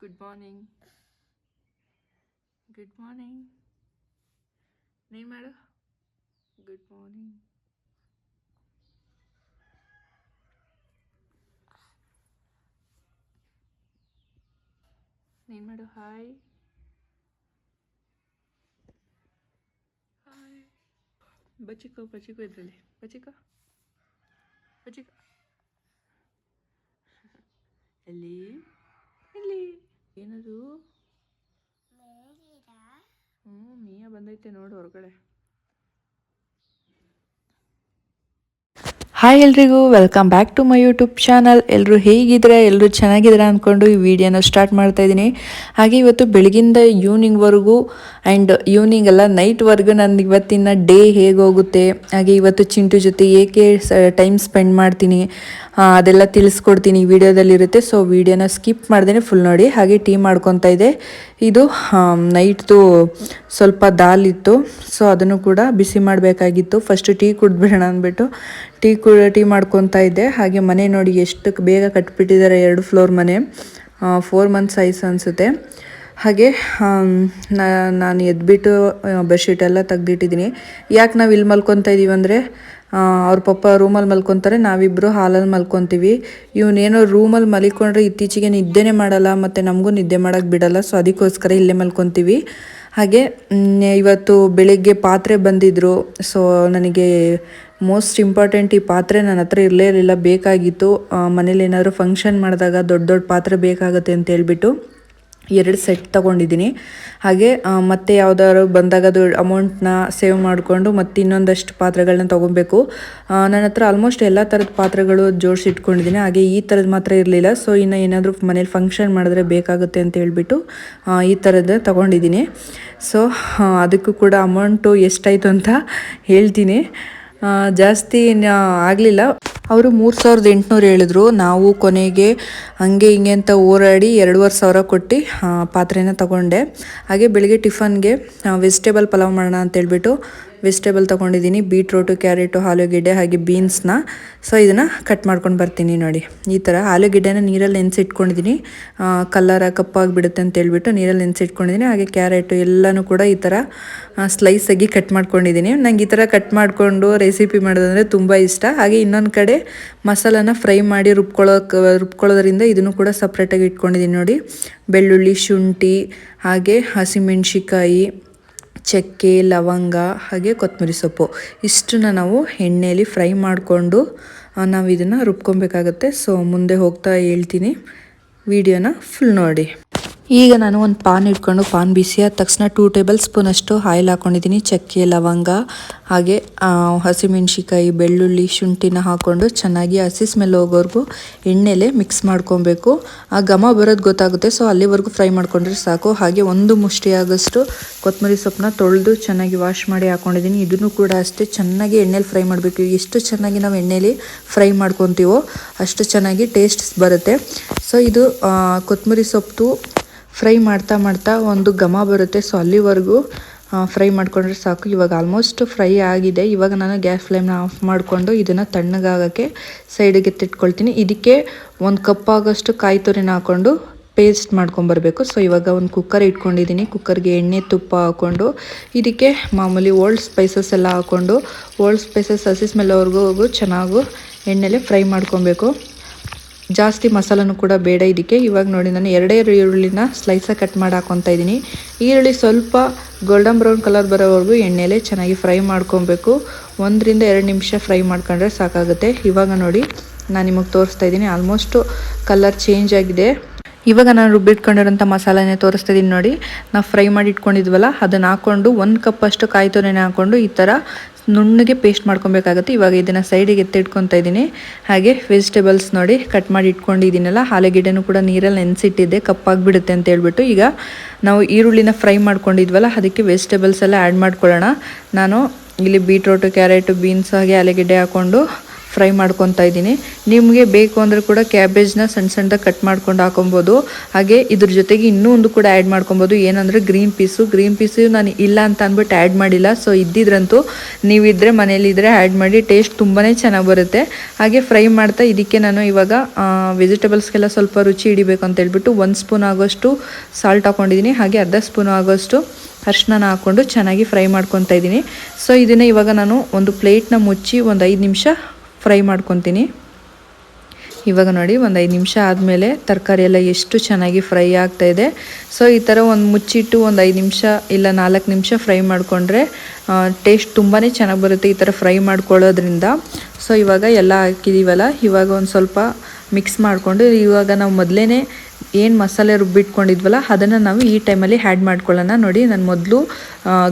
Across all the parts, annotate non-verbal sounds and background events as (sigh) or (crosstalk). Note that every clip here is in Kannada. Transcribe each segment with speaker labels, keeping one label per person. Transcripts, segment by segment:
Speaker 1: ಗುಡ್ ಮಾರ್ನಿಂಗ್ ಗುಡ್ ಮಾರ್ನಿಂಗ್ ನೀನು ಮಾಡು ಗುಡ್ ಮಾರ್ನಿಂಗ್ ನೀನು ಮಾಡು ಹಾಯ್ ಹಾಯ್ ಬಚ್ಚಿಕೋ ಬಚ್ಚಿಕೋ ಇದರಲ್ಲಿ ಬಚ್ಚಿಕೋ ಬಚ್ಚಿಕೋ ಎಲ್ಲಿ ಎಲ್ಲಿ ಏನದು? ಹ್ಞೂ ಮೀಯ ಬಂದೈತೆ ನೋಡು ಹೊರಗಡೆ. ಹಾಯ್ ಎಲ್ರಿಗೂ welcome back to my YouTube channel ಎಲ್ಲರೂ ಹೇಗಿದ್ರೆ ಎಲ್ಲರೂ ಚೆನ್ನಾಗಿದ್ದೀರಾ ಅಂದ್ಕೊಂಡು ಈ ವಿಡಿಯೋನ ಸ್ಟಾರ್ಟ್ ಮಾಡ್ತಾ ಇದ್ದೀನಿ. ಹಾಗೆ ಇವತ್ತು ಬೆಳಗಿಂದ ಈವ್ನಿಂಗ್ವರೆಗೂ ಆ್ಯಂಡ್ ಈವ್ನಿಂಗ್ ಎಲ್ಲ ನೈಟ್ವರೆಗೂ ನನ್ನ ಇವತ್ತಿನ ಡೇ ಹೇಗೆ ಹೋಗುತ್ತೆ, ಹಾಗೆ ಇವತ್ತು ಚಿಂಟು ಜೊತೆ ಏಕೆ ಟೈಮ್ ಸ್ಪೆಂಡ್ ಮಾಡ್ತೀನಿ ಅದೆಲ್ಲ ತಿಳಿಸ್ಕೊಡ್ತೀನಿ ವಿಡಿಯೋದಲ್ಲಿರುತ್ತೆ ಸೊ ವಿಡಿಯೋನ ಸ್ಕಿಪ್ ಮಾಡ್ದೇ ಫುಲ್ ನೋಡಿ. ಹಾಗೆ ಟೀ ಮಾಡ್ಕೊತಾ ಇದೆ ಇದು ನೈಟ್ದು ಸ್ವಲ್ಪ ದಾಲ್ ಇತ್ತು. ಸೊ ಅದನ್ನು ಕೂಡ ಬಿಸಿ ಮಾಡಬೇಕಾಗಿತ್ತು. ಫಸ್ಟು ಟೀ ಕುಡ್ಬಿಡೋಣ ಅಂದ್ಬಿಟ್ಟು ಟೀ ಕು ಟೀ ಮಾಡ್ಕೊತಾ ಇದ್ದೆ. ಹಾಗೆ ಮನೆ ನೋಡಿ ಎಷ್ಟು ಬೇಗ ಕಟ್ಬಿಟ್ಟಿದ್ದಾರೆ ಎರಡು ಫ್ಲೋರ್ ಮನೆ. ಫೋರ್ ಮಂತ್ ಸೈಜ್ ಅನಿಸುತ್ತೆ. ಹಾಗೆ ನಾನು ಎದ್ಬಿಟ್ಟು ಬೆಡ್ಶೀಟ್ ಎಲ್ಲ ತೆಗ್ದಿಟ್ಟಿದ್ದೀನಿ. ಯಾಕೆ ನಾವು ಇಲ್ಲಿ ಮಲ್ಕೊತಾ ಇದ್ದೀವಿ ಅಂದರೆ ಅವ್ರ ಪಪ್ಪ ರೂಮಲ್ಲಿ ಮಲ್ಕೊತಾರೆ ನಾವಿಬ್ಬರು ಹಾಲಲ್ಲಿ ಮಲ್ಕೊತೀವಿ. ಇವನೇನೋ ರೂಮಲ್ಲಿ ಮಲಿಕೊಂಡ್ರೆ ಇತ್ತೀಚೆಗೆ ನಿದ್ದೆನೇ ಮಾಡಲ್ಲ, ಮತ್ತು ನಮಗೂ ನಿದ್ದೆ ಮಾಡೋಕ್ಕೆ ಬಿಡಲ್ಲ ಸೊ ಅದಕ್ಕೋಸ್ಕರ ಇಲ್ಲೇ ಮಲ್ಕೊತೀವಿ. ಹಾಗೆ ಇವತ್ತು ಬೆಳಿಗ್ಗೆ ಪಾತ್ರೆ ಬಂದಿದ್ದರು ಸೊ ನನಗೆ ಮೋಸ್ಟ್ ಇಂಪಾರ್ಟೆಂಟ್ ಈ ಪಾತ್ರೆ ನನ್ನ ಹತ್ರ ಇರಲೇ ಇರಲಿಲ್ಲ. ಬೇಕಾಗಿತ್ತು. ಮನೇಲಿ ಏನಾದರೂ ಫಂಕ್ಷನ್ ಮಾಡಿದಾಗ ದೊಡ್ಡ ದೊಡ್ಡ ಪಾತ್ರೆ ಬೇಕಾಗುತ್ತೆ ಅಂತ ಹೇಳ್ಬಿಟ್ಟು ಎರಡು ಸೆಟ್ ತೊಗೊಂಡಿದ್ದೀನಿ. ಹಾಗೆ ಮತ್ತೆ ಯಾವುದಾದ್ರು ಬಂದಾಗ ಅದು ಅಮೌಂಟ್ನ ಸೇವ್ ಮಾಡಿಕೊಂಡು ಮತ್ತೆ ಇನ್ನೊಂದಷ್ಟು ಪಾತ್ರೆಗಳನ್ನ ತೊಗೊಬೇಕು. ನನ್ನ ಹತ್ರ ಆಲ್ಮೋಸ್ಟ್ ಎಲ್ಲ ಥರದ ಪಾತ್ರೆಗಳು ಜೋಡಿಸಿ ಇಟ್ಕೊಂಡಿದ್ದೀನಿ. ಹಾಗೆ ಈ ಥರದ್ದು ಮಾತ್ರ ಇರಲಿಲ್ಲ. ಸೊ ಇನ್ನು ಏನಾದರೂ ಮನೇಲಿ ಫಂಕ್ಷನ್ ಮಾಡಿದ್ರೆ ಬೇಕಾಗುತ್ತೆ ಅಂತ ಹೇಳಿಬಿಟ್ಟು ಈ ಥರದ್ದು ತೊಗೊಂಡಿದ್ದೀನಿ. ಸೊ ಅದಕ್ಕೂ ಕೂಡ ಅಮೌಂಟು ಎಷ್ಟಾಯಿತು ಅಂತ ಹೇಳ್ತೀನಿ. ಜಾಸ್ತಿ ಆಗಲಿಲ್ಲ. ಅವರು ಮೂರು ಸಾವಿರದ ಎಂಟುನೂರು ಹೇಳಿದ್ರು. ನಾವು ಕೊನೆಗೆ ಹಂಗೆ ಹಿಂಗೆ ಅಂತ ಓಡಾಡಿ ಎರಡೂವರೆ ಸಾವಿರ ಕೊಟ್ಟು ಪಾತ್ರೆನ ತಗೊಂಡೆ. ಹಾಗೆ ಬೆಳಿಗ್ಗೆ ಟಿಫನ್ಗೆ ವೆಜಿಟೇಬಲ್ ಪಲಾವ್ ಮಾಡೋಣ ಅಂತ ಹೇಳ್ಬಿಟ್ಟು ವೆಜಿಟೇಬಲ್ ತೊಗೊಂಡಿದ್ದೀನಿ ಬೀಟ್ರೋಟು ಕ್ಯಾರೆಟು ಆಲೂಗೆಡ್ಡೆ ಹಾಗೆ ಬೀನ್ಸ್ನ ಸೊ ಇದನ್ನು ಕಟ್ ಮಾಡ್ಕೊಂಡು ಬರ್ತೀನಿ ನೋಡಿ. ಈ ಥರ ಆಲೂಗೆಡ್ಡೆನ ನೀರಲ್ಲಿ ನೆನೆಸಿಟ್ಕೊಂಡಿದ್ದೀನಿ ಕಲ್ಲರ ಕಪ್ಪಾಗಿಬಿಡುತ್ತೆ ಅಂತ ಹೇಳ್ಬಿಟ್ಟು ನೀರಲ್ಲಿ ನೆನೆಸಿಟ್ಕೊಂಡಿದ್ದೀನಿ ಹಾಗೆ ಕ್ಯಾರೆಟು ಎಲ್ಲನೂ ಕೂಡ ಈ ಥರ ಸ್ಲೈಸಾಗಿ ಕಟ್ ಮಾಡ್ಕೊಂಡಿದ್ದೀನಿ ನಂಗೆ ಈ ಥರ ಕಟ್ ಮಾಡಿಕೊಂಡು ರೆಸಿಪಿ ಮಾಡೋದಂದರೆ ತುಂಬ ಇಷ್ಟ. ಹಾಗೆ ಇನ್ನೊಂದು ಕಡೆ ಮಸಾಲಾನ ಫ್ರೈ ಮಾಡಿ ರುಬ್ಕೊಳ್ಳೋಕೆ ರುಬ್ಕೊಳ್ಳೋದ್ರಿಂದ ಇದನ್ನು ಕೂಡ ಸಪ್ರೇಟಾಗಿ ಇಟ್ಕೊಂಡಿದ್ದೀನಿ ನೋಡಿ. ಬೆಳ್ಳುಳ್ಳಿ, ಶುಂಠಿ, ಹಾಗೆ ಹಸಿಮೆಣ್ಸಿಕಾಯಿ ಚಕ್ಕೆ, ಲವಂಗ, ಹಾಗೆ ಕೊತ್ತಂಬರಿ ಸೊಪ್ಪು. ಇಷ್ಟನ್ನ ನಾವು ಎಣ್ಣೆಯಲ್ಲಿ ಫ್ರೈ ಮಾಡಿಕೊಂಡು ನಾವು ಇದನ್ನು ರುಬ್ಕೊಬೇಕಾಗತ್ತೆ. ಸೊ ಮುಂದೆ ಹೋಗ್ತಾ ಹೇಳ್ತೀನಿ. ವಿಡಿಯೋನ ಫುಲ್ ನೋಡಿ. ಈಗ ನಾನು ಒಂದು ಪಾನ್ ಇಟ್ಕೊಂಡು ಪಾನ್ ಬಿಸಿ ಆದ ತಕ್ಷಣ ಟೂ ಟೇಬಲ್ ಸ್ಪೂನ್ ಅಷ್ಟು ಆಯಿಲ್ ಹಾಕೊಂಡಿದ್ದೀನಿ, ಚಕ್ಕೆ, ಲವಂಗ, ಹಾಗೆ ಹಸಿಮೆಣ್ಸಿಕಾಯಿ ಬೆಳ್ಳುಳ್ಳಿ, ಶುಂಠಿನ ಹಾಕ್ಕೊಂಡು ಚೆನ್ನಾಗಿ ಹಸಿ ಸ್ಮೆಲ್ ಹೋಗೋವರೆಗೂ ಎಣ್ಣೆಲೆ ಮಿಕ್ಸ್ ಮಾಡ್ಕೊಬೇಕು. ಆ ಘಮ ಬರೋದು ಗೊತ್ತಾಗುತ್ತೆ ಸೊ ಅಲ್ಲಿವರೆಗೂ ಫ್ರೈ ಮಾಡ್ಕೊಂಡ್ರೆ ಸಾಕು. ಹಾಗೆ ಒಂದು ಮುಷ್ಟಿ ಆಗೋಷ್ಟು ಕೊತ್ತಂಬರಿ ಸೊಪ್ಪನ್ನ ತೊಳೆದು ಚೆನ್ನಾಗಿ ವಾಶ್ ಮಾಡಿ ಹಾಕೊಂಡಿದ್ದೀನಿ. ಇದನ್ನು ಕೂಡ ಅಷ್ಟೇ ಚೆನ್ನಾಗಿ ಎಣ್ಣೆಲಿ ಫ್ರೈ ಮಾಡಬೇಕು. ಎಷ್ಟು ಚೆನ್ನಾಗಿ ನಾವು ಎಣ್ಣೆಲಿ ಫ್ರೈ ಮಾಡ್ಕೊತೀವೋ ಅಷ್ಟು ಚೆನ್ನಾಗಿ ಟೇಸ್ಟ್ ಬರುತ್ತೆ. ಸೊ ಇದು ಕೊತ್ತಂಬರಿ ಸೊಪ್ಪು ಫ್ರೈ ಮಾಡ್ತಾ ಮಾಡ್ತಾ ಒಂದು ಘಮ ಬರುತ್ತೆ. ಸೊ ಅಲ್ಲಿವರೆಗೂ ಫ್ರೈ ಮಾಡ್ಕೊಂಡ್ರೆ ಸಾಕು. ಇವಾಗ ಆಲ್ಮೋಸ್ಟ್ ಫ್ರೈ ಆಗಿದೆ. ಇವಾಗ ನಾನು ಗ್ಯಾಸ್ ಫ್ಲೇಮ್ನ ಆಫ್ ಮಾಡಿಕೊಂಡು ಇದನ್ನು ತಣ್ಣಗಾಗೋಕ್ಕೆ ಸೈಡಿಗೆ ತಿಟ್ಕೊಳ್ತೀನಿ ಇದಕ್ಕೆ ಒಂದು ಕಪ್ ಆಗೋಷ್ಟು ಕಾಯಿ ತುರಿನ ಹಾಕ್ಕೊಂಡು ಪೇಸ್ಟ್ ಮಾಡ್ಕೊಂಬರ್ಬೇಕು. ಸೊ ಇವಾಗ ಒಂದು ಕುಕ್ಕರ್ ಇಟ್ಕೊಂಡಿದ್ದೀನಿ ಕುಕ್ಕರ್ಗೆ ಎಣ್ಣೆ ತುಪ್ಪ ಹಾಕ್ಕೊಂಡು ಇದಕ್ಕೆ ಮಾಮೂಲಿ ಓಲ್ಡ್ ಸ್ಪೈಸಸ್ ಎಲ್ಲ ಹಾಕ್ಕೊಂಡು ಓಲ್ಡ್ ಸ್ಪೈಸಸ್ ಹಸಿ ಹೋಗು ಚೆನ್ನಾಗೂ ಎಣ್ಣೆಲೆ ಫ್ರೈ ಮಾಡ್ಕೊಬೇಕು. ಜಾಸ್ತಿ ಮಸಾಲನೂ ಕೂಡ ಬೇಡ ಇದಕ್ಕೆ. ಇವಾಗ ನೋಡಿ ನಾನು ಎರಡೇ ಈರುಳ್ಳಿನ ಸ್ಲೈಸಾಗಿ ಕಟ್ ಮಾಡಿ ಹಾಕೊತಾ ಇದ್ದೀನಿ. ಈರುಳ್ಳಿ ಸ್ವಲ್ಪ ಗೋಲ್ಡನ್ ಬ್ರೌನ್ ಕಲರ್ ಬರೋವರೆಗೂ ಎಣ್ಣೆಲೆ ಚೆನ್ನಾಗಿ ಫ್ರೈ ಮಾಡ್ಕೊಬೇಕು. ಒಂದರಿಂದ ಎರಡು ನಿಮಿಷ ಫ್ರೈ ಮಾಡ್ಕೊಂಡ್ರೆ ಸಾಕಾಗುತ್ತೆ. ಇವಾಗ ನೋಡಿ ನಾನು ನಿಮಗೆ ತೋರಿಸ್ತಾ ಇದ್ದೀನಿ. ಆಲ್ಮೋಸ್ಟು ಕಲರ್ ಚೇಂಜ್ ಆಗಿದೆ. ಇವಾಗ ನಾನು ರುಬ್ಬಿಟ್ಕೊಂಡಿರೋಂಥ ಮಸಾಲೆನೇ ತೋರಿಸ್ತಾ ಇದ್ದೀನಿ ನೋಡಿ. ನಾವು ಫ್ರೈ ಮಾಡಿ ಇಟ್ಕೊಂಡಿದ್ವಲ್ಲ, ಅದನ್ನು ಹಾಕ್ಕೊಂಡು ಒಂದು ಕಪ್ ಅಷ್ಟು ಕಾಯಿ ತೊನೆ ಹಾಕ್ಕೊಂಡು ಈ ಥರ ನುಣ್ಣಗೆ ಪೇಸ್ಟ್ ಮಾಡ್ಕೊಬೇಕಾಗುತ್ತೆ. ಇವಾಗ ಇದನ್ನು ಸೈಡಿಗೆ ಎತ್ತಿಟ್ಕೊತಾ ಇದ್ದೀನಿ. ಹಾಗೆ ವೆಜಿಟೇಬಲ್ಸ್ ನೋಡಿ ಕಟ್ ಮಾಡಿ ಇಟ್ಕೊಂಡಿದ್ದೀನಲ್ಲ, ಆಲೂಗೆಡ್ಡೆನೂ ಕೂಡ ನೀರಲ್ಲಿ ನೆನೆಸಿಟ್ಟಿದ್ದೆ, ಕಪ್ಪಾಗಿಬಿಡುತ್ತೆ ಅಂತ ಹೇಳ್ಬಿಟ್ಟು. ಈಗ ನಾವು ಈರುಳ್ಳಿನ ಫ್ರೈ ಮಾಡ್ಕೊಂಡಿದ್ವಲ್ಲ, ಅದಕ್ಕೆ ವೆಜಿಟೇಬಲ್ಸ್ ಎಲ್ಲ ಆ್ಯಡ್ ಮಾಡ್ಕೊಳ್ಳೋಣ. ನಾನು ಇಲ್ಲಿ ಬೀಟ್ರೋಟು ಕ್ಯಾರೆಟು ಬೀನ್ಸ್ ಹಾಗೆ ಆಲೂಗೆಡ್ಡೆ ಹಾಕ್ಕೊಂಡು ಫ್ರೈ ಮಾಡ್ಕೊತಾ ಇದ್ದೀನಿ. ನಿಮಗೆ ಬೇಕು ಅಂದರೆ ಕೂಡ ಕ್ಯಾಬೇಜ್ನ ಸಣ್ಣ ಸಣ್ಣದಾಗಿ ಕಟ್ ಮಾಡ್ಕೊಂಡು ಹಾಕೊಬೋದು. ಹಾಗೆ ಇದ್ರ ಜೊತೆಗೆ ಇನ್ನೂ ಒಂದು ಕೂಡ ಆ್ಯಡ್ ಮಾಡ್ಕೊಬೋದು. ಏನಂದರೆ ಗ್ರೀನ್ ಪೀಸು ಗ್ರೀನ್ ಪೀಸು ನಾನು ಇಲ್ಲ ಅಂತ ಅಂದ್ಬಿಟ್ಟು ಆ್ಯಡ್ ಮಾಡಿಲ್ಲ. ಸೊ ಇದ್ದಿದ್ರಂತೂ ನೀವಿದ್ರೆ ಮನೇಲಿದ್ದರೆ ಆ್ಯಡ್ ಮಾಡಿ ಟೇಸ್ಟ್ ತುಂಬಾ ಚೆನ್ನಾಗಿ ಬರುತ್ತೆ. ಹಾಗೆ ಫ್ರೈ ಮಾಡ್ತಾ ಇದಕ್ಕೆ ನಾನು ಇವಾಗ ವೆಜಿಟೇಬಲ್ಸ್ಗೆಲ್ಲ ಸ್ವಲ್ಪ ರುಚಿ ಹಿಡಿಬೇಕು ಅಂತ ಹೇಳ್ಬಿಟ್ಟು ಒಂದು ಸ್ಪೂನ್ ಆಗೋಷ್ಟು ಸಾಲ್ಟ್ ಹಾಕೊಂಡಿದ್ದೀನಿ. ಹಾಗೆ ಅರ್ಧ ಸ್ಪೂನ್ ಆಗೋಷ್ಟು ಅರ್ಶಿನ ಹಾಕ್ಕೊಂಡು ಚೆನ್ನಾಗಿ ಫ್ರೈ ಮಾಡ್ಕೊತಾ ಇದ್ದೀನಿ. ಸೊ ಇದನ್ನು ಇವಾಗ ನಾನು ಒಂದು ಪ್ಲೇಟ್ನ ಮುಚ್ಚಿ ಒಂದು ಐದು ನಿಮಿಷ ಫ್ರೈ ಮಾಡ್ಕೊತೀನಿ. ಇವಾಗ ನೋಡಿ, ಒಂದು ಐದು ನಿಮಿಷ ಆದಮೇಲೆ ತರಕಾರಿ ಎಲ್ಲ ಎಷ್ಟು ಚೆನ್ನಾಗಿ ಫ್ರೈ ಆಗ್ತಾ ಇದೆ. ಸೊ ಈ ಥರ ಒಂದು ಮುಚ್ಚಿಟ್ಟು ಒಂದು ಐದು ನಿಮಿಷ ಇಲ್ಲ ನಾಲ್ಕು ನಿಮಿಷ ಫ್ರೈ ಮಾಡಿಕೊಂಡ್ರೆ ಟೇಸ್ಟ್ ತುಂಬಾ ಚೆನ್ನಾಗಿ ಬರುತ್ತೆ ಈ ಥರ ಫ್ರೈ ಮಾಡ್ಕೊಳ್ಳೋದ್ರಿಂದ. ಸೊ ಇವಾಗ ಎಲ್ಲ ಹಾಕಿದ್ದೀವಲ್ಲ ಇವಾಗ ಒಂದು ಸ್ವಲ್ಪ ಮಿಕ್ಸ್ ಮಾಡಿಕೊಂಡು ಇವಾಗ ನಾವು ಮೊದಲೇ ಏನು ಮಸಾಲೆ ರುಬ್ಬಿಟ್ಕೊಂಡಿದ್ವಲ್ಲ, ಅದನ್ನು ನಾವು ಈ ಟೈಮಲ್ಲಿ ಹ್ಯಾಡ್ ಮಾಡ್ಕೊಳ್ಳೋಣ. ನೋಡಿ, ನಾನು ಮೊದಲು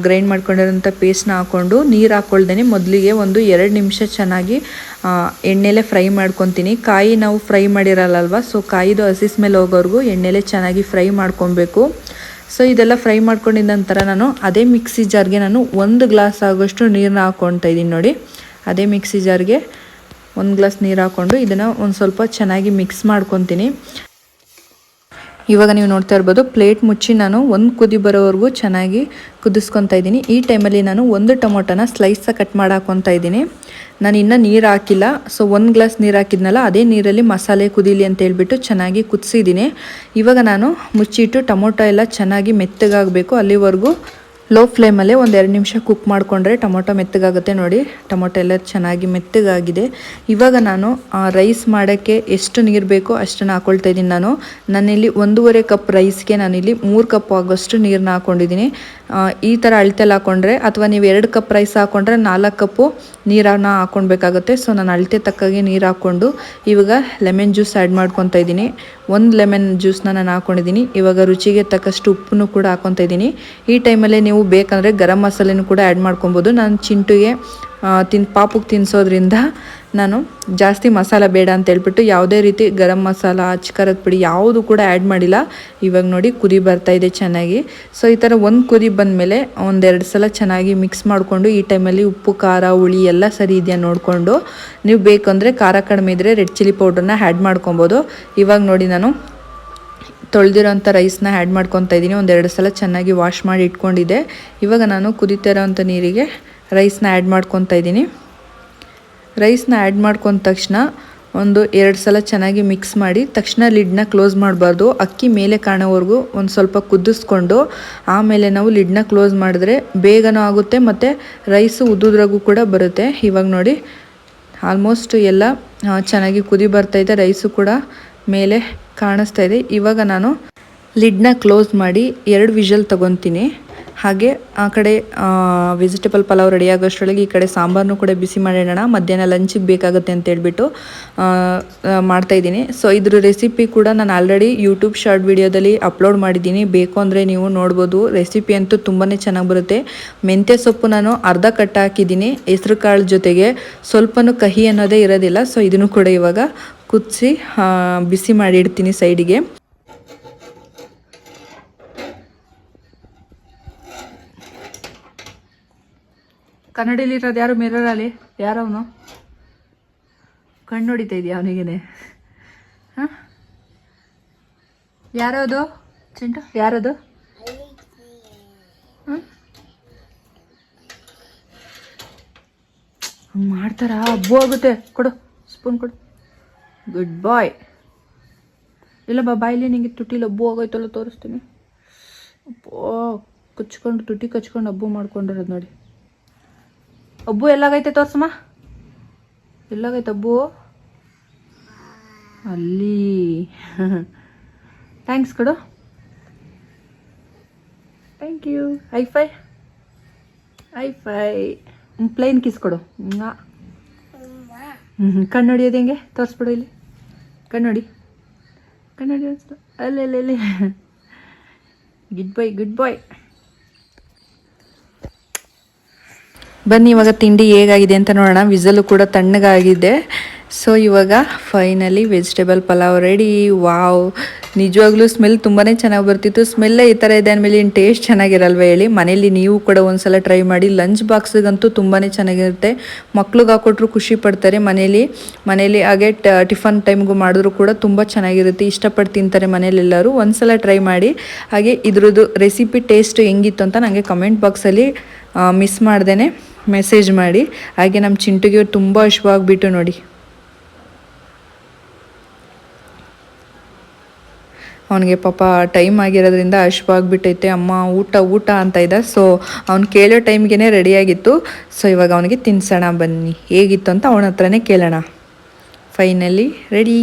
Speaker 1: ಗ್ರೈಂಡ್ ಮಾಡ್ಕೊಂಡಿರೋಂಥ ಪೇಸ್ಟ್ನ ಹಾಕ್ಕೊಂಡು ನೀರು ಹಾಕ್ಕೊಳ್ದೇ ಮೊದಲಿಗೆ ಒಂದು ಎರಡು ನಿಮಿಷ ಚೆನ್ನಾಗಿ ಎಣ್ಣೆಲೇ ಫ್ರೈ ಮಾಡ್ಕೊತೀನಿ. ಕಾಯಿ ನಾವು ಫ್ರೈ ಮಾಡಿರಲ್ಲಲ್ವ ಸೊ ಕಾಯಿದು ಹಸಿಸ್ ಸ್ಮೆಲ್ ಹೋಗೋವರೆಗೂ ಎಣ್ಣೆಲೆ ಚೆನ್ನಾಗಿ ಫ್ರೈ ಮಾಡ್ಕೊಬೇಕು. ಸೊ ಇದೆಲ್ಲ ಫ್ರೈ ಮಾಡ್ಕೊಂಡಿದ್ದ ನಂತರ ನಾನು ಅದೇ ಮಿಕ್ಸಿ ಜಾರ್ಗೆ ನಾನು ಒಂದು ಗ್ಲಾಸ್ ಆಗೋಷ್ಟು ನೀರನ್ನ ಹಾಕ್ಕೊಳ್ತಾ ಇದ್ದೀನಿ ನೋಡಿ. ಅದೇ ಮಿಕ್ಸಿ ಜಾರ್ಗೆ ಒಂದು ಗ್ಲಾಸ್ ನೀರು ಹಾಕ್ಕೊಂಡು ಇದನ್ನು ಒಂದು ಸ್ವಲ್ಪ ಚೆನ್ನಾಗಿ ಮಿಕ್ಸ್ ಮಾಡ್ಕೊತೀನಿ. ಇವಾಗ ನೀವು ನೋಡ್ತಾ ಇರ್ಬೋದು, ಪ್ಲೇಟ್ ಮುಚ್ಚಿ ನಾನು ಒಂದು ಕುದಿ ಬರೋವರೆಗೂ ಚೆನ್ನಾಗಿ ಕುದಿಸ್ಕೊತಾ ಇದ್ದೀನಿ. ಈ ಟೈಮಲ್ಲಿ ನಾನು ಒಂದು ಟೊಮೊಟೊನ ಸ್ಲೈಸ ಕಟ್ ಮಾಡಾಕೊತಾ ಇದ್ದೀನಿ. ನಾನು ಇನ್ನೂ ನೀರು ಹಾಕಿಲ್ಲ. ಸೊ ಒಂದು ಗ್ಲಾಸ್ ನೀರು ಹಾಕಿದ್ನಲ್ಲ, ಅದೇ ನೀರಲ್ಲಿ ಮಸಾಲೆ ಕುದೀಲಿ ಅಂತ ಹೇಳ್ಬಿಟ್ಟು ಚೆನ್ನಾಗಿ ಕುದಿಸಿದ್ದೀನಿ. ಇವಾಗ ನಾನು ಮುಚ್ಚಿಟ್ಟು ಟೊಮೊಟೊ ಎಲ್ಲ ಚೆನ್ನಾಗಿ ಮೆತ್ತಗಾಗಬೇಕು ಅಲ್ಲಿವರೆಗೂ. ಲೋ ಫ್ಲೇಮಲ್ಲೇ ಒಂದು ಎರಡು ನಿಮಿಷ ಕುಕ್ ಮಾಡಿಕೊಂಡ್ರೆ ಟೊಮೊಟೊ ಮೆತ್ತಗಾಗುತ್ತೆ ನೋಡಿ. ಟೊಮೊಟೊ ಎಲ್ಲ ಚೆನ್ನಾಗಿ ಮೆತ್ತಗಾಗಿದೆ. ಇವಾಗ ನಾನು ರೈಸ್ ಮಾಡೋಕ್ಕೆ ಎಷ್ಟು ನೀರು ಬೇಕೋ ಅಷ್ಟನ್ನು ಹಾಕ್ಕೊಳ್ತಾ ಇದ್ದೀನಿ ನಾನು. ನಾನಿಲ್ಲಿ ಒಂದೂವರೆ ಕಪ್ ರೈಸ್ಗೆ ನಾನಿಲ್ಲಿ ಮೂರು ಕಪ್ ಆಗೋಷ್ಟು ನೀರನ್ನ ಹಾಕ್ಕೊಂಡಿದ್ದೀನಿ ಈ ಥರ ಅಳತೆಲ್ಲ ಹಾಕ್ಕೊಂಡ್ರೆ ಅಥವಾ ನೀವು ಎರಡು ಕಪ್ ರೈಸ್ ಹಾಕ್ಕೊಂಡ್ರೆ ನಾಲ್ಕು ಕಪ್ಪು ನೀರನ್ನು ಹಾಕ್ಕೊಳ್ಬೇಕಾಗುತ್ತೆ ಸೊ ನಾನು ಅಳತೆ ತಕ್ಕಾಗೆ ನೀರು ಹಾಕ್ಕೊಂಡು ಇವಾಗ ಲೆಮನ್ ಜ್ಯೂಸ್ ಆ್ಯಡ್ ಮಾಡ್ಕೊತಾ ಇದ್ದೀನಿ. ಒಂದು ಲೆಮನ್ ಜ್ಯೂಸ್ನ ನಾನು ಹಾಕ್ಕೊಂಡಿದ್ದೀನಿ ಇವಾಗ ರುಚಿಗೆ ತಕ್ಕಷ್ಟು ಉಪ್ಪನ್ನು ಕೂಡ ಹಾಕ್ಕೊತಾ ಇದ್ದೀನಿ. ಈ ಟೈಮಲ್ಲೇ ನೀವು ಬೇಕಂದರೆ ಗರಂ ಮಸಾಲೆನೂ ಕೂಡ ಆ್ಯಡ್ ಮಾಡ್ಕೊಬೋದು. ನಾನು ಚಿಂಟುಗೆ ತಿನ್, ಪಾಪುಗೆ ತಿನ್ನಿಸೋದ್ರಿಂದ ನಾನು ಜಾಸ್ತಿ ಮಸಾಲ ಬೇಡ ಅಂತ ಹೇಳ್ಬಿಟ್ಟು ಯಾವುದೇ ರೀತಿ ಗರಂ ಮಸಾಲ ಅಚ್ಕಾರದ ಪುಡಿ ಯಾವುದು ಕೂಡ ಆ್ಯಡ್ ಮಾಡಿಲ್ಲ. ಇವಾಗ ನೋಡಿ ಕುದಿ ಬರ್ತಾ ಇದೆ ಚೆನ್ನಾಗಿ. ಸೊ ಈ ಥರ ಒಂದು ಕುದಿ ಬಂದಮೇಲೆ ಒಂದೆರಡು ಸಲ ಚೆನ್ನಾಗಿ ಮಿಕ್ಸ್ ಮಾಡಿಕೊಂಡು ಈ ಟೈಮಲ್ಲಿ ಉಪ್ಪು, ಖಾರ, ಹುಳಿ ಎಲ್ಲ ಸರಿ ಇದೆಯಾ ನೋಡಿಕೊಂಡು ನೀವು ಬೇಕಂದರೆ ಖಾರ ಕಡಿಮೆ ಇದ್ದರೆ ರೆಡ್ ಚಿಲ್ಲಿ ಪೌಡ್ರನ್ನ ಆ್ಯಡ್ ಮಾಡ್ಕೊಬೋದು. ಇವಾಗ ನೋಡಿ ನಾನು ತೊಳೆದಿರೋಂಥ ರೈಸ್ನ ಆ್ಯಡ್ ಮಾಡ್ಕೊತಾ ಇದ್ದೀನಿ. ಒಂದೆರಡು ಸಲ ಚೆನ್ನಾಗಿ ವಾಶ್ ಮಾಡಿ ಇಟ್ಕೊಂಡಿದ್ದೆ. ಇವಾಗ ನಾನು ಕುದೀತಾ ಇರೋವಂಥ ನೀರಿಗೆ ರೈಸ್ನ ಆ್ಯಡ್ ಮಾಡ್ಕೊತಾ ಇದ್ದೀನಿ. ರೈಸ್ನ ಆ್ಯಡ್ ಮಾಡ್ಕೊಂಡ ತಕ್ಷಣ ಒಂದು ಎರಡು ಸಲ ಚೆನ್ನಾಗಿ ಮಿಕ್ಸ್ ಮಾಡಿ ತಕ್ಷಣ ಲಿಡ್ನ ಕ್ಲೋಸ್ ಮಾಡಬಾರ್ದು. ಅಕ್ಕಿ ಮೇಲೆ ಕಾಣೋವರೆಗೂ ಒಂದು ಸ್ವಲ್ಪ ಕುದಿಸ್ಕೊಂಡು ಆಮೇಲೆ ನಾವು ಲಿಡ್ನ ಕ್ಲೋಸ್ ಮಾಡಿದ್ರೆ ಬೇಗನೂ ಆಗುತ್ತೆ ಮತ್ತು ರೈಸು ಉದ್ದುದ್ರಾಗೂ ಕೂಡ ಬರುತ್ತೆ. ಇವಾಗ ನೋಡಿ ಆಲ್ಮೋಸ್ಟ್ ಎಲ್ಲ ಚೆನ್ನಾಗಿ ಕುದಿ ಬರ್ತಾ ಇದೆ. ರೈಸು ಕೂಡ ಮೇಲೆ ಕಾಣಿಸ್ತಾ ಇದೆ. ಇವಾಗ ನಾನು ಲಿಡ್ನ ಕ್ಲೋಸ್ ಮಾಡಿ ಎರಡು ವಿಷಲ್ ತಗೊತೀನಿ. ಹಾಗೆ ಆ ಕಡೆ ವೆಜಿಟೇಬಲ್ ಪಲಾವ್ ರೆಡಿ ಆಗೋಷ್ಟರೊಳಗೆ ಈ ಕಡೆ ಸಾಂಬಾರನ್ನು ಕೂಡ ಬಿಸಿ ಮಾಡಿಡೋಣ. ಮಧ್ಯಾಹ್ನ ಲಂಚಿಗೆ ಬೇಕಾಗುತ್ತೆ ಅಂತ ಹೇಳ್ಬಿಟ್ಟು ಮಾಡ್ತಾಯಿದ್ದೀನಿ ಸೊ ಇದ್ರ ರೆಸಿಪಿ ಕೂಡ ನಾನು ಆಲ್ರೆಡಿ ಯೂಟ್ಯೂಬ್ ಶಾರ್ಟ್ ವಿಡಿಯೋದಲ್ಲಿ ಅಪ್ಲೋಡ್ ಮಾಡಿದ್ದೀನಿ. ಬೇಕು ಅಂದರೆ ನೀವು ನೋಡ್ಬೋದು. ರೆಸಿಪಿ ಅಂತೂ ತುಂಬಾ ಚೆನ್ನಾಗಿ ಬರುತ್ತೆ. ಮೆಂತ್ಯ ಸೊಪ್ಪು ನಾನು ಅರ್ಧ ಕಟ್ ಹಾಕಿದ್ದೀನಿ. ಹೆಸ್ರು ಕಾಳು ಜೊತೆಗೆ ಸ್ವಲ್ಪನೂ ಕಹಿ ಅನ್ನೋದೇ ಇರೋದಿಲ್ಲ. ಸೊ ಇದನ್ನು ಕೂಡ ಇವಾಗ ಕುದಿಸಿ ಬಿಸಿ ಮಾಡಿ ಇಡ್ತೀನಿ ಸೈಡಿಗೆ ಕನ್ನಡಿಲಿರೋದು ಯಾರು ಮಿರರ್ ಮಿರರಲ್ಲಿ? ಯಾರವನು? ಕಣ್ಣು ಹೊಡಿತಾ ಇದೆಯಾ ಅವನಿಗೇನೆ? ಹಾಂ? ಯಾರದು? ಚಿಂಟು, ಯಾರದು? ಹ್ಮ್? ಮಾಡ್ತಾರಾ? ಹಬ್ಬು ಆಗುತ್ತೆ. ಕೊಡು ಸ್ಪೂನ್ ಕೊಡು. ಗುಡ್ ಬಾಯ್ ಇಲ್ಲ ಬಾ ಬಾಯ್ಲಿ ನಿಂಗೆ ತುಟಿಲಿ ಹಬ್ಬು ಆಗೋಯ್ತಲ್ಲ, ತೋರಿಸ್ತೀನಿ. ಅಪ್ಪೋ ಕಚ್ಕೊಂಡು ತುಟಿ ಕಚ್ಕೊಂಡು ಹಬ್ಬು ಮಾಡ್ಕೊಂಡಿರೋದು ನೋಡಿ. ಅಬ್ಬು, ಎಲ್ಲಾಗೈತೆ ತೋರ್ಸಮ್ಮ? ಎಲ್ಲಾಗೈತೆ ಅಬ್ಬು? ಅಲ್ಲಿ. (laughs) ಥ್ಯಾಂಕ್ಸ್ ಕೊಡು. Thank you high five high five flying kiss ಕೊಡು. ಹ್ಞೂ ಕಣ್ಣು ಹೊಡಿಯೋದು ಹೆಂಗೆ? ತೋರಿಸ್ಬಿಡು ಇಲ್ಲಿ. ಕಣ್ಣು ಹೊಡಿ. ಕಣ್ಣು ಹೊಡಿ ಅಲ್ಲಿ ಗುಡ್ ಬಾಯ್ ಗುಡ್ ಬಾಯ್ ಬನ್ನಿ, ಇವಾಗ ತಿಂಡಿ ಹೇಗಾಗಿದೆ ಅಂತ ನೋಡೋಣ. ವಿಸಲು ಕೂಡ ತಣ್ಣಗಾಗಿದೆ. ಸೊ ಇವಾಗ finally vegetable pulao ready wow ನಿಜವಾಗ್ಲೂ ಸ್ಮೆಲ್ ತುಂಬಾ ಚೆನ್ನಾಗಿ ಬರ್ತಿತ್ತು. ಸ್ಮೆಲ್ಲೇ ಈ ಥರ ಇದೆ ಅಂದಮೇಲೆ ಇನ್ನು ಟೇಸ್ಟ್ ಚೆನ್ನಾಗಿರಲ್ವ ಹೇಳಿ? ಮನೇಲಿ ನೀವು ಕೂಡ ಒಂದ್ಸಲ ಟ್ರೈ ಮಾಡಿ. ಲಂಚ್ ಬಾಕ್ಸಿಗಂತೂ ತುಂಬಾ ಚೆನ್ನಾಗಿರುತ್ತೆ. ಮಕ್ಳಿಗೆ ಹಾಕೊಟ್ರು ಖುಷಿ ಪಡ್ತಾರೆ. ಮನೇಲಿ ಮನೇಲಿ ಹಾಗೆ ಟಿಫನ್ ಟೈಮ್ಗೂ ಮಾಡಿದ್ರು ಕೂಡ ತುಂಬ ಚೆನ್ನಾಗಿರುತ್ತೆ. ಇಷ್ಟಪಟ್ಟು ತಿಂತಾರೆ ಮನೇಲೆಲ್ಲರೂ ಒಂದ್ಸಲ ಟ್ರೈ ಮಾಡಿ. ಹಾಗೆ ಇದ್ರದ್ದು ರೆಸಿಪಿ ಟೇಸ್ಟ್ ಹೆಂಗಿತ್ತು ಅಂತ ನನಗೆ ಕಮೆಂಟ್ ಬಾಕ್ಸಲ್ಲಿ ಮಿಸ್ ಮಾಡ್ದೇ ಮೆಸೇಜ್ ಮಾಡಿ. ಹಾಗೆ ನಮ್ಮ ಚಿಂಟುಗೆ ತುಂಬ ಹಶ್ವಾಗಿಬಿಟ್ಟು ನೋಡಿ. ಅವನಿಗೆ ಪಾಪ ಟೈಮ್ ಆಗಿರೋದ್ರಿಂದ ಹಶ್ವಾಗಿಬಿಟ್ಟೈತೆ ಅಮ್ಮ ಊಟ ಊಟ ಅಂತ ಇದ್ದ ಸೊ ಅವ್ನು ಕೇಳೋ ಟೈಮ್ಗೆ ರೆಡಿಯಾಗಿತ್ತು ಸೊ ಇವಾಗ ಅವನಿಗೆ ತಿನ್ಸೋಣ ಬನ್ನಿ. ಹೇಗಿತ್ತು ಅಂತ ಅವನ ಹತ್ರನೇ ಕೇಳೋಣ. Finally ready.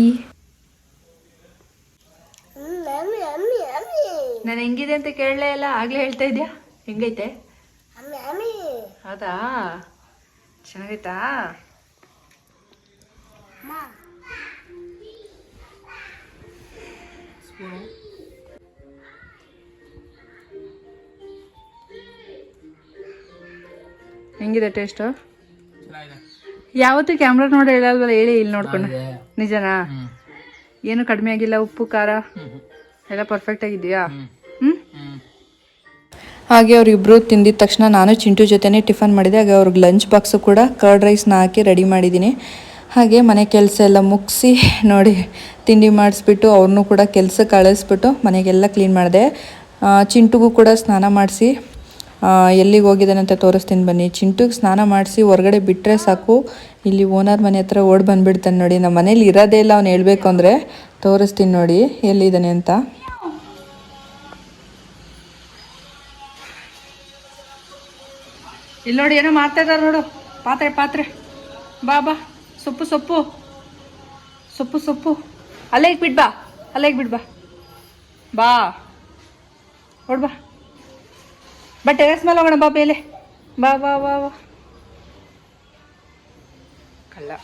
Speaker 1: ನಾನು ಹೆಂಗಿದೆ ಅಂತ ಕೇಳಲೇ ಇಲ್ಲ. ಆಗಲೇ ಹೇಳ್ತಾ ಇದೆಯಾ? ಹೆಂಗೈತೆ? ಹೌದಾ? ಚೆನ್ನಾಗೈತಾ. ಹೆಂಗಿದೆ ಟೇಸ್ಟು? ಯಾವತ್ತೂ ಕ್ಯಾಮ್ರಾ ನೋಡಿ ಹೇಳಲ್ವಲ್ಲ ಹೇಳಿ ಇಲ್ಲಿ ನೋಡ್ಕೊಂಡು. ನಿಜನಾ? ಏನು ಕಡಿಮೆ ಆಗಿಲ್ಲ ಉಪ್ಪು ಖಾರ? ಎಲ್ಲ ಪರ್ಫೆಕ್ಟ್ ಆಗಿದೆಯಾ? ಹಾಗೆ ಅವ್ರಿಬ್ರು ತಿಂದಿದ ತಕ್ಷಣ ನಾನು ಚಿಂಟು ಜೊತೆನೆ ಟಿಫನ್ ಮಾಡಿದೆ. ಹಾಗೆ ಅವ್ರಿಗೆ ಲಂಚ್ ಬಾಕ್ಸು ಕೂಡ ಕರ್ಡ್ ರೈಸ್ನ ಹಾಕಿ ರೆಡಿ ಮಾಡಿದ್ದೀನಿ. ಹಾಗೆ ಮನೆ ಕೆಲಸ ಎಲ್ಲ ಮುಗಿಸಿ (laughs) ನೋಡಿ ತಿಂಡಿ ಮಾಡಿಸ್ಬಿಟ್ಟು ಅವ್ರನ್ನೂ ಕೂಡ ಕೆಲಸ ಕಳಿಸ್ಬಿಟ್ಟು ಮನೆಗೆಲ್ಲ ಕ್ಲೀನ್ ಮಾಡಿದೆ. ಚಿಂಟುಗೂ ಕೂಡ ಸ್ನಾನ ಮಾಡಿಸಿ ಎಲ್ಲಿಗೆ ಹೋಗಿದ್ದಾನೆ ಅಂತ ತೋರಿಸ್ತೀನಿ ಬನ್ನಿ. ಚಿಂಟುಗೆ ಸ್ನಾನ ಮಾಡಿಸಿ ಹೊರಗಡೆ ಬಿಟ್ಟರೆ ಸಾಕು. ಇಲ್ಲಿ ಓನರ್ ಮನೆ ಹತ್ರ ಓಡ್ ಬಂದುಬಿಡ್ತಾನೆ ನೋಡಿ. ನಮ್ಮ ಮನೇಲಿ ಇರೋದೇ ಇಲ್ಲ ಅವ್ನು ಹೇಳಬೇಕು ಅಂದರೆ. ತೋರಿಸ್ತೀನಿ ನೋಡಿ ಎಲ್ಲಿದ್ದಾನೆ ಅಂತ. ಇಲ್ಲಿ ನೋಡಿ ಏನೋ ಮಾಡ್ತಾ ಇದ್ದಾರೆ ನೋಡು. ಪಾತ್ರೆ ಪಾತ್ರೆ. ಬಾ ಬಾ. ಸೊಪ್ಪು ಸೊಪ್ಪು. ಸೊಪ್ಪು ಸೊಪ್ಪು. ಅಲ್ಲೇ ಬಿಡ್ ಬಾ. ಅಲ್ಲೇ ಬಿಡ್ ಬಾ. ಬಾ. ಬಾ. ಬಾ, ಟೆರೆಸ್ ಮೇಲೆ ಹೋಗೋಣ. ಬಾ, ಬೇಲೆ. ಬಾ ಬಾ ಬಾ ಬಾ. ಕಲ್ಲ.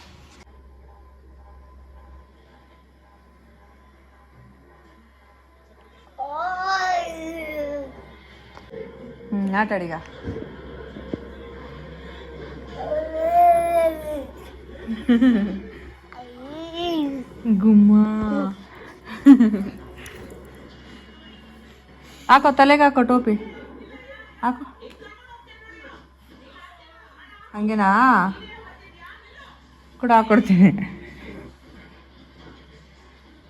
Speaker 1: ಹ್ಞೂ ಆಟಾಡೀಗ ಗುಮ್ಮ. ಹಾಕೋ ತಲೆಗೆ ಹಾಕೋ ಟೋಪಿ. ಹಾಕೋ. ಹಂಗೇನಾ? ಕೂಡ ಹಾಕೊಡ್ತೀನಿ.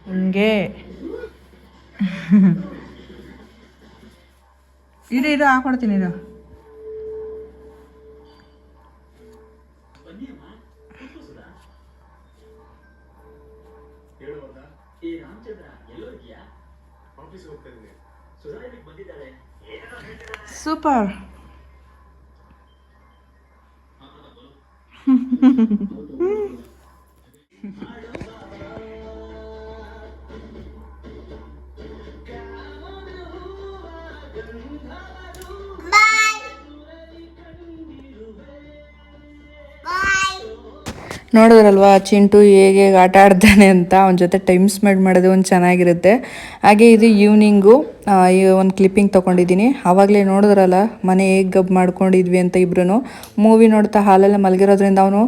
Speaker 1: ಹಂಗೆ. ಇದು ಇದು ಹಾಕೊಡ್ತೀನಿ ಇದು. ಸೂಪರ್ (laughs) ನೋಡಿದ್ರಲ್ವಾ, ಚಿಂಟು ಹೇಗೆ ಆಟ ಆಡ್ತಾನೆ ಅಂತ, ಅವನ ಜೊತೆ ಟೈಮ್ ಸ್ಪೆಂಡ್ ಮಾಡೋದು ಒಂದು ಚೆನ್ನಾಗಿರುತ್ತೆ. ಹಾಗೆ ಇದು ಈವ್ನಿಂಗು ಈ ಒಂದು ಕ್ಲಿಪ್ಪಿಂಗ್ ತೊಗೊಂಡಿದ್ದೀನಿ. ಆವಾಗಲೇ ನೋಡಿದ್ರಲ್ಲ, ಮನೆ ಹೇಗೆ ಗಬ್ ಮಾಡ್ಕೊಂಡಿದ್ವಿ ಅಂತ ಇಬ್ರು ಮೂವಿ ನೋಡ್ತಾ ಹಾಲೆಲ್ಲ ಮಲಗಿರೋದ್ರಿಂದ ಅವನು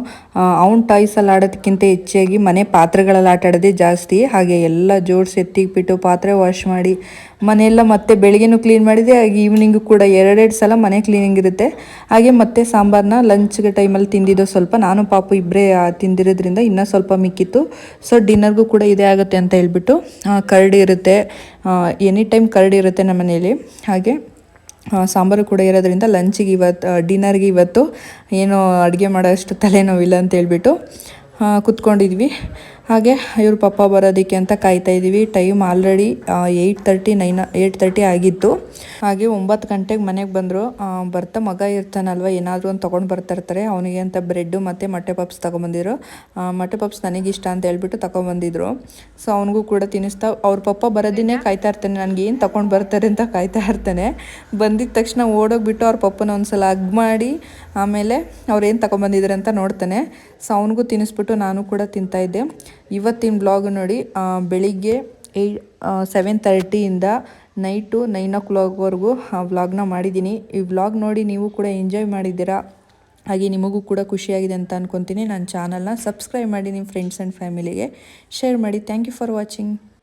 Speaker 1: ಅವ್ನ ಟಾಯ್ಸಲ್ಲಿ ಆಡೋದಕ್ಕಿಂತ ಹೆಚ್ಚಾಗಿ ಮನೆ ಪಾತ್ರೆಗಳಲ್ಲಿ ಆಟ ಆಡೋದೇ ಜಾಸ್ತಿ. ಹಾಗೆ ಎಲ್ಲ ಜೋಡಿಸಿ ಎತ್ತಿಗೆಬಿಟ್ಟು ಪಾತ್ರೆ ವಾಶ್ ಮಾಡಿ, ಮನೆಯೆಲ್ಲ ಮತ್ತೆ ಬೆಳಿಗ್ಗೆನೂ ಕ್ಲೀನ್ ಮಾಡಿದೆ, ಹಾಗೆ ಈವ್ನಿಂಗು ಕೂಡ ಎರಡೆರಡು ಸಲ ಮನೆ ಕ್ಲೀನಿಂಗ್ ಇರುತ್ತೆ. ಹಾಗೆ ಮತ್ತೆ ಸಾಂಬಾರನ್ನ ಲಂಚ್ಗೆ ಟೈಮಲ್ಲಿ ತಿಂದಿದ್ದು ಸ್ವಲ್ಪ. ನಾನು ಪಾಪು ಇಬ್ಬರೇ ತಿಂದಿರೋದ್ರಿಂದ ಇನ್ನೂ ಸ್ವಲ್ಪ ಮಿಕ್ಕಿತ್ತು. ಸೊ ಡಿನ್ನರ್ಗೂ ಕೂಡ ಇದೇ ಆಗುತ್ತೆ ಅಂತ ಹೇಳ್ಬಿಟ್ಟು ಕರ್ಡ್ ಕರಡಿ ಇರುತ್ತೆ. ಎನಿ ಟೈಮ್ ಕರಡಿ ಇರುತ್ತೆ ನಮ್ಮ ಮನೇಲಿ. ಹಾಗೆ ಸಾಂಬಾರು ಕೂಡ ಇರೋದ್ರಿಂದ ಲಂಚಿಗೆ ಇವತ್ತು ಡಿನ್ನರ್ಗೆ ಇವತ್ತು ಏನು ಅಡುಗೆ ಮಾಡೋಷ್ಟು ತಲೆನೋವಿಲ್ಲ ಅಂತ ಹೇಳ್ಬಿಟ್ಟು ಕುತ್ಕೊಂಡಿದ್ವಿ. ಹಾಗೆ ಇವ್ರ ಪಪ್ಪ ಬರೋದಕ್ಕೆ ಅಂತ ಕಾಯ್ತಾ ಇದ್ದೀವಿ. Time already eight thirty nine eight thirty ಆಗಿತ್ತು. ಹಾಗೆ ಒಂಬತ್ತು ಗಂಟೆಗೆ ಮನೆಗೆ ಬಂದರು. ಬರ್ತಾ ಮಗ ಇರ್ತಾನಲ್ವ, ಏನಾದರೂ ಒಂದು ತೊಗೊಂಡು ಬರ್ತಾ ಇರ್ತಾರೆ. ಅವನಿಗೆ ಅಂತ ಬ್ರೆಡ್ಡು ಮತ್ತು ಮೊಟ್ಟೆ ಪಪ್ಸ್ ತೊಗೊಂಬಂದಿದ್ರು. ಮೊಟ್ಟೆ ಪಪ್ಸ್ ನನಗಿಷ್ಟ ಅಂತ ಹೇಳ್ಬಿಟ್ಟು ತೊಗೊಂಬಂದಿದ್ರು. ಸೊ ಅವನಿಗೂ ಕೂಡ ತಿನ್ನಿಸ್ತಾ, ಅವ್ರ ಪಪ್ಪ ಬರೋದಿನೇ ಕಾಯ್ತಾ ಇರ್ತಾನೆ. ನನಗೆ ಏನು ತೊಗೊಂಡು ಬರ್ತಾರೆ ಅಂತ ಕಾಯ್ತಾ ಇರ್ತಾನೆ. ಬಂದಿದ ತಕ್ಷಣ ಓಡೋಗ್ಬಿಟ್ಟು ಅವ್ರ ಪಪ್ಪನ ಒಂದ್ಸಲ ಅಗ್ ಮಾಡಿ, ಆಮೇಲೆ ಅವ್ರು ಏನು ತಗೊಂಬಂದಿದ್ದಾರೆ ಅಂತ ನೋಡ್ತಾನೆ. ಸೊ ಅವನಿಗೂ ತಿನ್ನಿಸ್ಬಿಟ್ಟು ನಾನು ಕೂಡ ತಿಂತಾ ಇದ್ದೆ. ಇವತ್ತಿನ ಬ್ಲಾಗ್ ನೋಡಿ ಬೆಳಿಗ್ಗೆ ಏಯ್ ಸೆವೆನ್ ತರ್ಟಿಯಿಂದ ನೈಟು ನೈನ್ ಓ ಕ್ಲಾಕ್ವರೆಗೂ ಆ ವ್ಲಾಗ್ನ ಮಾಡಿದ್ದೀನಿ. ಈ ವ್ಲಾಗ್ ನೋಡಿ ನೀವು ಕೂಡ ಎಂಜಾಯ್ ಮಾಡಿದ್ದೀರಾ? ಹಾಗೆ ನಿಮಗೂ ಕೂಡ ಖುಷಿಯಾಗಿದೆ ಅಂತ ಅಂದ್ಕೊತೀನಿ ನನ್ನ ಚಾನಲ್ನ ಸಬ್ಸ್ಕ್ರೈಬ್ ಮಾಡಿ ನಿಮ್ಮ ಫ್ರೆಂಡ್ಸ್ ಆ್ಯಂಡ್ ಫ್ಯಾಮಿಲಿಗೆ ಶೇರ್ ಮಾಡಿ. Thank you for watching